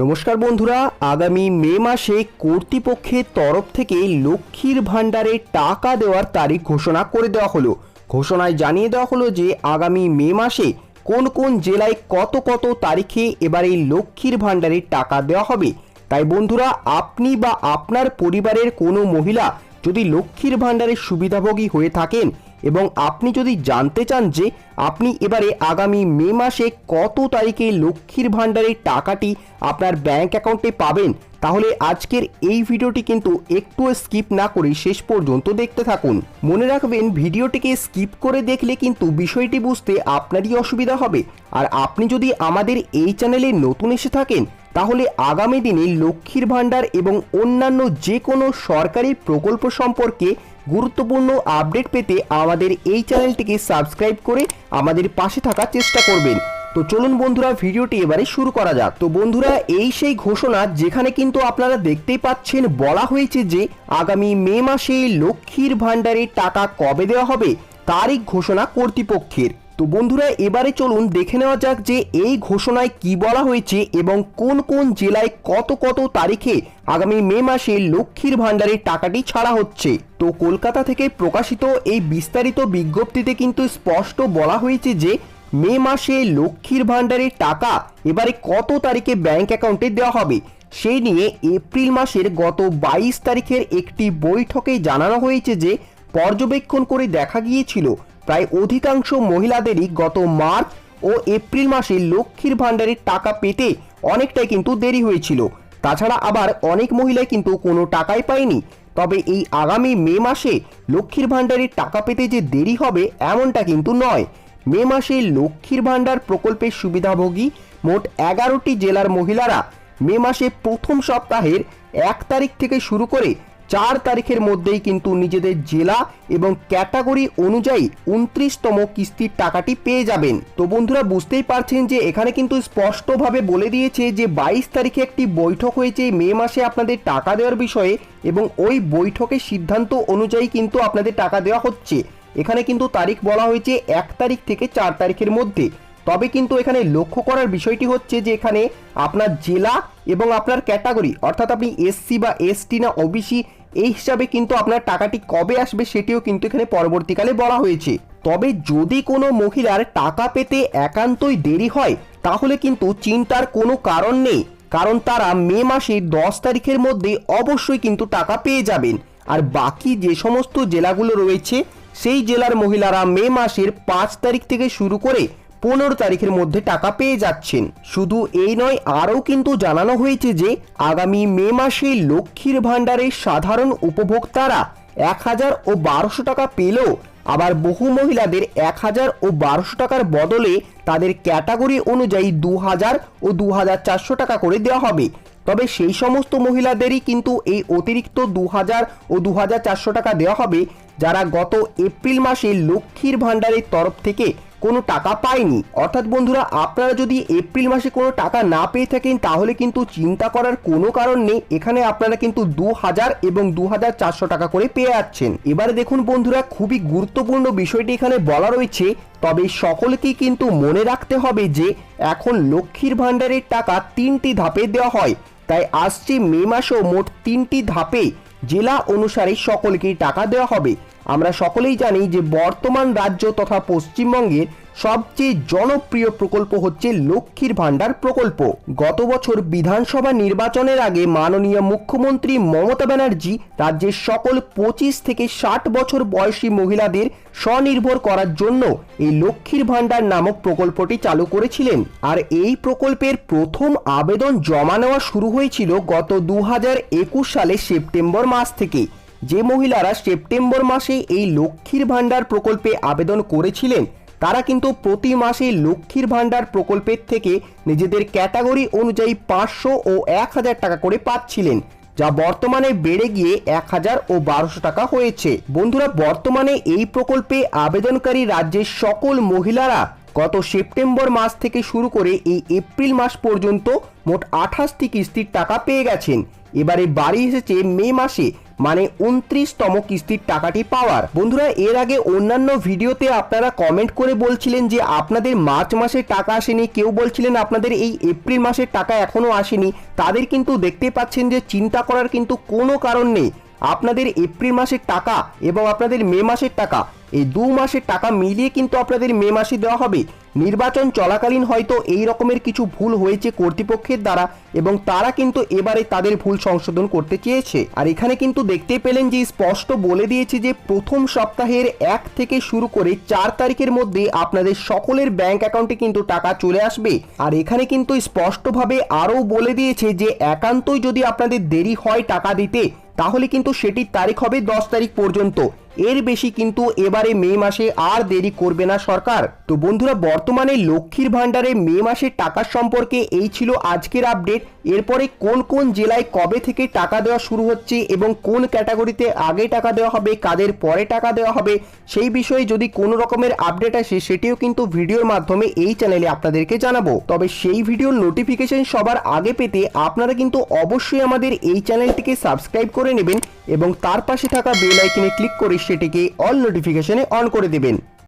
নমস্কার বন্ধুরা, আগামী মে মাসে কর্তৃপক্ষের তরফ থেকে লক্ষ্মীর ভাণ্ডারে টাকা দেওয়ার তারিখ ঘোষণা করে দেওয়া হলো। ঘোষণায় জানিয়ে দেওয়া হলো যে, আগামী মে মাসে কোন কোন জেলায় কত কত তারিখে এবার এই লক্ষ্মীর ভাণ্ডারে টাকা দেওয়া হবে। তাই বন্ধুরা, আপনি বা আপনার পরিবারের কোনো মহিলা যদি লক্ষ্মীর ভাণ্ডারের সুবিধাভোগী হয়ে থাকেন এবং আপনি যদি জানতে চান যে আপনি এবারে আগামী মে মাসে কত তারিখে লক্ষ্মীর ভাণ্ডারের টাকাটি আপনার ব্যাংক অ্যাকাউন্টে পাবেন, তাহলে আজকের এই ভিডিওটি কিন্তু একটু স্কিপ না করে শেষ পর্যন্ত দেখতে থাকুন। মনে রাখবেন, ভিডিওটিকে স্কিপ করে দেখলে কিন্তু বিষয়টি বুঝতে আপনারই অসুবিধা হবে। আর আপনি যদি আমাদের এই চ্যানেলে নতুন এসে থাকেন, তাহলে আগামী দিনে লক্ষ্মীর ভাণ্ডার এবং অন্যান্য যে কোনো সরকারি প্রকল্প সম্পর্কে গুরুত্বপূর্ণ আপডেট পেতে আমাদের এই চ্যানেলটিকে সাবস্ক্রাইব করে আমাদের পাশে থাকার চেষ্টা করবেন। তো চলুন বন্ধুরা, ভিডিওটি এবারে শুরু করা যাক। তো বন্ধুরা, এই সেই ঘোষণা যেখানে কিন্তু আপনারা দেখতেই পাচ্ছেন, বলা হয়েছে যে আগামী মে মাসে লক্ষ্মীর ভাণ্ডারে টাকা কবে দেওয়া হবে তারিখ ঘোষণা কর্তৃপক্ষের। তো বন্ধুরা, এবারে চলুন দেখে নেওয়া যাক যে এই ঘোষণায় কি বলা হয়েছে এবং কোন কোন জেলায় কত কত তারিখে আগামী মে মাসে লক্ষ্মীর ভাণ্ডারের টাকাটি ছাড়া হচ্ছে। তো কলকাতা থেকে প্রকাশিত এই বিস্তারিত বিজ্ঞপ্তিতে কিন্তু স্পষ্ট বলা হয়েছে যে মে মাসে লক্ষ্মীর ভাণ্ডারের টাকা এবারে কত তারিখে ব্যাংক অ্যাকাউন্টে দেওয়া হবে, সেই নিয়ে এপ্রিল মাসের গত বাইশ তারিখের একটি বৈঠকে জানানো হয়েছে যে পর্যবেক্ষণ করে দেখা গিয়েছিল প্রায় অধিকাংশ মহিলাদেরই গত মার্চ ও এপ্রিল মাসে লক্ষ্মীর ভাণ্ডারের টাকা পেতে অনেকটাই কিন্তু দেরি হয়েছিল। তাছাড়া আবার অনেক মহিলাই কিন্তু কোনো টাকাই পায়নি। তবে এই আগামী মে মাসে লক্ষ্মীর ভাণ্ডারের টাকা পেতে যে দেরি হবে এমনটা কিন্তু নয়। মে মাসে লক্ষ্মীর ভাণ্ডার প্রকল্পের সুবিধাভোগী মোট এগারোটি জেলার মহিলারা মে মাসে প্রথম সপ্তাহের এক তারিখ থেকে শুরু করে চার তারিখের মধ্যেই কিন্তু নিজেদের জেলা এবং ক্যাটাগরি অনুযায়ী উনত্রিশতম কিস্তির টাকাটি পেয়ে যাবেন। তো বন্ধুরা, বুঝতেই পারছেন যে এখানে কিন্তু স্পষ্টভাবে বলে দিয়েছে যে বাইশ তারিখে একটি বৈঠক হয়েছে, মে মাসে আপনাদের টাকা দেওয়ার বিষয়ে এবং ওই বৈঠকের সিদ্ধান্ত অনুযায়ী কিন্তু আপনাদের টাকা দেওয়া হচ্ছে। এখানে কিন্তু তারিখ বলা হয়েছে এক তারিখ থেকে চার তারিখের মধ্যে। তবে কিন্তু এখানে লক্ষ্য করার বিষয়টি হচ্ছে যে এখানে আপনার জেলা এবং আপনার ক্যাটাগরি, অর্থাৎ আপনি এসসি বা এসটি না, ওবিসি এই হিসাবে কিন্তু আপনার টাকাটি কবে আসবে সেটিও কিন্তু এখানে পরবর্তীকালে বলা হয়েছে। তবে যদি কোনো মহিলার টাকা পেতে একান্তই দেরি হয়, তাহলে কিন্তু চিন্তার কোনো কারণ নেই, কারণ তারা মে মাসের দশ তারিখের মধ্যে অবশ্যই কিন্তু টাকা পেয়ে যাবেন। আর বাকি যে সমস্ত জেলাগুলো রয়েছে, সেই জেলার মহিলারা মে মাসের পাঁচ তারিখ থেকে শুরু করে পনেরো তারিখের মধ্যে টাকা পেয়ে যাচ্ছেন। শুধু এই নয়, আরও কিন্তু জানানো হয়েছে যে, আগামী মে মাসে লক্ষ্মীর ভাণ্ডারের সাধারণ উপভোক্তারা এক হাজার ও বারোশো টাকা পেলেও, আবার বহু মহিলাদের এক হাজার ও বারোশো টাকার বদলে তাদের ক্যাটাগরি অনুযায়ী দু হাজার ও দু হাজার চারশো টাকা করে দেওয়া হবে। তবে সেই সমস্ত মহিলাদেরই কিন্তু এই অতিরিক্ত দু হাজার ও দু হাজার চারশো টাকা দেওয়া হবে, যারা গত এপ্রিল মাসে লক্ষ্মীর ভাণ্ডারের তরফ থেকে কোনো টাকা পায়নি। অর্থাৎ বন্ধুরা, আপনারা যদি এপ্রিল মাসে কোনো টাকা না পেয়ে থাকেন, তাহলে কিন্তু চিন্তা করার কোনো কারণ নেই। এখানে আপনারা কিন্তু দু হাজার এবং দু হাজার চারশো টাকা করে পেয়ে যাচ্ছেন। এবারে দেখুন বন্ধুরা, খুবই গুরুত্বপূর্ণ বিষয়টি এখানে বলা রয়েছে। তবে সকলকেই কিন্তু মনে রাখতে হবে যে, এখন লক্ষ্মীর ভাণ্ডারের টাকা তিনটি ধাপে দেওয়া হয়। তাই আসছে মে মাসেও মোট তিনটি ধাপে। জেলা অনুসারে সকলকেই টাকা দেওয়া হবে। আমরা সকলেই জানি যে বর্তমান রাজ্য তথা পশ্চিমবঙ্গের সবচেয়ে জনপ্রিয় প্রকল্প হচ্ছে লক্ষ্মীর ভাণ্ডার প্রকল্প। গত বছর বিধানসভা নির্বাচনের আগে মাননীয় মুখ্যমন্ত্রী মমতা ব্যানার্জি রাজ্যের সকল পঁচিশ থেকে ষাট বছর বয়সী মহিলাদের স্বনির্ভর করার জন্য এই লক্ষ্মীর ভাণ্ডার নামক প্রকল্পটি চালু করেছিলেন। আর এই প্রকল্পের প্রথম আবেদন জমা নেওয়া শুরু হয়েছিল গত দু হাজার একুশ সালে সেপ্টেম্বর মাস থেকে। যে মহিলারা সেপ্টেম্বর মাসে এই লক্ষ্মীর ভাণ্ডার প্রকল্পে আবেদন করেছিলেন, তারা কিন্তু প্রতি মাসে লক্ষ্মীর ভাণ্ডার প্রকল্পের থেকে নিজেদের ক্যাটাগরি অনুযায়ী পাঁচশো ও এক হাজার টাকা করে পাচ্ছিলেন, যা বর্তমানে বেড়ে গিয়ে এক হাজার ও বারোশো টাকা হয়েছে। বন্ধুরা, বর্তমানে এই প্রকল্পে আবেদনকারী রাজ্যের সকল মহিলারা গত সেপ্টেম্বর মাস থেকে শুরু করে এই এপ্রিল মাস পর্যন্ত মোট আঠাশটি কিস্তির টাকা পেয়ে গেছেন। এবারে বাড়ি এসেছে মে মাসে মানে উনত্রিশতম কিস্তির টাকাটি পাওয়ার। বন্ধুরা, এর আগে অন্যান্য ভিডিওতে আপনারা কমেন্ট করে বলছিলেন যে আপনাদের মার্চ মাসের টাকা আসেনি, কেউ বলছিলেন আপনাদের এই এপ্রিল মাসের টাকা এখনও আসেনি। তাদের কিন্তু দেখতে পাচ্ছেন যে চিন্তা করার কিন্তু কোনো কারণ নেই। আপনাদের এপ্রিল মাসের টাকা এবং আপনাদের মে মাসের টাকা, এই দু মাসের টাকা মিলিয়ে কিন্তু আপনাদের মে মাসে দেওয়া হবে। নির্বাচন চলাকালীন হয়তো এই রকমের কিছু ভুল হয়েছে কর্তৃপক্ষের দ্বারা এবং তারা কিন্তু এবারে তাদের ভুল সংশোধন করতে চেয়েছে। আর এখানে কিন্তু দেখতে পেলেন যে স্পষ্ট বলে দিয়েছে যে প্রথম সপ্তাহের এক থেকে শুরু করে চার তারিখের মধ্যে আপনাদের সকলের ব্যাংক অ্যাকাউন্টে কিন্তু টাকা চলে আসবে। আর এখানে কিন্তু স্পষ্টভাবে আরও বলে দিয়েছে যে একান্তই যদি আপনাদের দেরি হয় টাকা দিতে, তাহলে কিন্তু সেটির তারিখ হবে দশ তারিখ পর্যন্ত। এর বেশি কিন্তু এবারে মে মাসে আর দেরি করবে না সরকার। তো বন্ধুরা, বর্তমানে লক্ষ্মীর ভাণ্ডারে মে মাসের টাকার সম্পর্কে এই ছিল আজকের আপডেট। এরপরে কোন কোন জেলায় কবে থেকে টাকা দেওয়া শুরু হচ্ছে এবং কোন ক্যাটাগরিতে আগে টাকা দেওয়া হবে, কাদের পরে টাকা দেওয়া হবে, সেই বিষয়ে যদি কোনো রকমের আপডেট আসে, সেটিও কিন্তু ভিডিওর মাধ্যমে এই চ্যানেলে আপনাদেরকে জানাব। তবে সেই ভিডিওর নোটিফিকেশন সবার আগে পেতে আপনারা কিন্তু অবশ্যই আমাদের এই চ্যানেলটিকে সাবস্ক্রাইব করে নেবেন এবং তার পাশে থাকা বেল আইকনে ক্লিক করে সেটিকে অল নোটিফিকেশনে অন করে দেবেন।